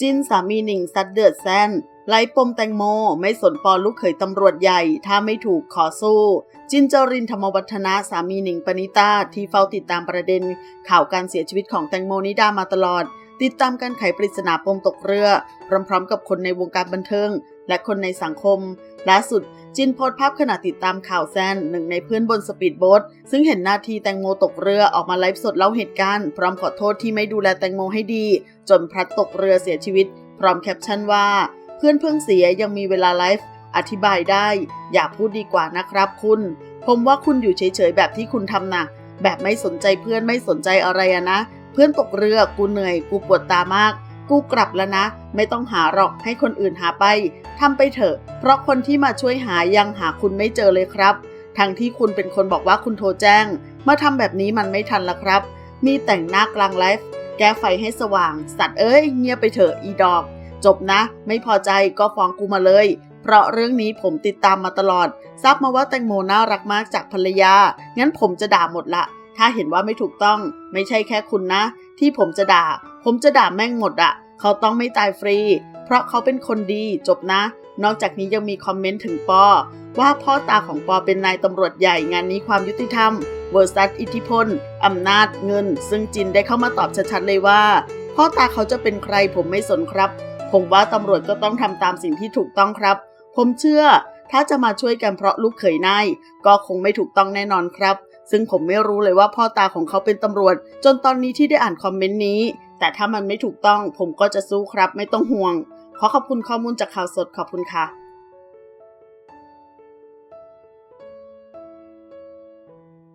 จินสามีหนิงซัดเดือดแซนไล่ปมแตงโม ไม่สนปอลูกเขยตำรวจใหญ่ ถ้าไม่ถูกขอสู้ จินเจรินธรรมวัฒนาสามีหนิงปณิตาที่เฝ้าติดตามประเด็น ข่าวการเสียชีวิตของแตงโมนิดามาตลอด ติดตามการไขปริศนาปมตกเรือ พร้อมๆ กับคนในวงการบันเทิง และคนในสังคมล่าสุดจินโพสภาพขณะติดตามข่าวแซนหนึ่งในเพื่อนบนสปีดโบ๊ทซึ่งเห็นนาทีแตงโมตกเรือออกมาไลฟ์สดเล่าเหตุการณ์ พร้อมขอโทษที่ไม่ดูแลแตงโมให้ดี จนพลัดตกเรือเสียชีวิต พร้อมแคปชั่นว่า เพื่อนเพิ่งเสียยังมีเวลาไลฟ์อธิบายได้ อย่าพูดดีกว่านะครับคุณ ผมว่าคุณอยู่เฉยๆแบบที่คุณทำนะแบบไม่สนใจเพื่อนไม่สนใจอะไรนะ เพื่อนตกเรือกูเหนื่อยกูปวดตามาก กูกลับแล้วนะ ไม่ต้องหาหรอกให้คนอื่นหาไปทำไปเถอะ เพราะคนที่มาช่วยหายังหาคุณไม่เจอเลยครับ ทั้งที่คุณเป็นคนบอกว่าคุณโทรแจ้ง มาทำแบบนี้มันไม่ทันละครับ มีแต่งหน้ากลางไลฟ์แก้ไฟให้สว่าง สัตว์เอ้ยเงียบไปเถอะอีดอก จบนะ ไม่พอใจก็ฟ้องกูมาเลย เพราะเรื่องนี้ผมติดตามมาตลอด ทราบมาว่าแตงโมน่ารักมากจากภรรยา งั้นผมจะด่าหมดละ ถ้าเห็นว่าไม่ถูกต้อง ไม่ใช่แค่คุณนะ ที่ผมจะด่า ผมจะด่าแม่งหมดอะเขาต้องไม่ตายฟรี เพราะเขาเป็นคนดีจบนะ นอกจากนี้ยังมีคอมเมนต์ถึงปอ ว่าพ่อตาของปอเป็นนายตำรวจใหญ่งานนี้ความยุติธรรมเวอร์ซัสอิทธิพลอำนาจเงิน ซึ่งจินได้เข้ามาตอบชัดๆเลยว่า พ่อตาเขาจะเป็นใครผมไม่สนครับ ผมว่าตำรวจก็ต้องทำตามสิ่งที่ถูกต้องครับ ผมเชื่อ ถ้าจะมาช่วยกันเพราะลูกเขยนายก็คงไม่ถูกต้องแน่นอนครับ ซึ่งผมไม่รู้เลยว่าพ่อตาของเขาเป็นตำรวจ จนตอนนี้ที่ได้อ่านคอมเมนต์นี้ แต่ถ้ามันไม่ถูกต้องผมก็จะสู้ครับไม่ต้องห่วง ขอขอบคุณข้อมูลจากข่าวสดขอบคุณค่ะ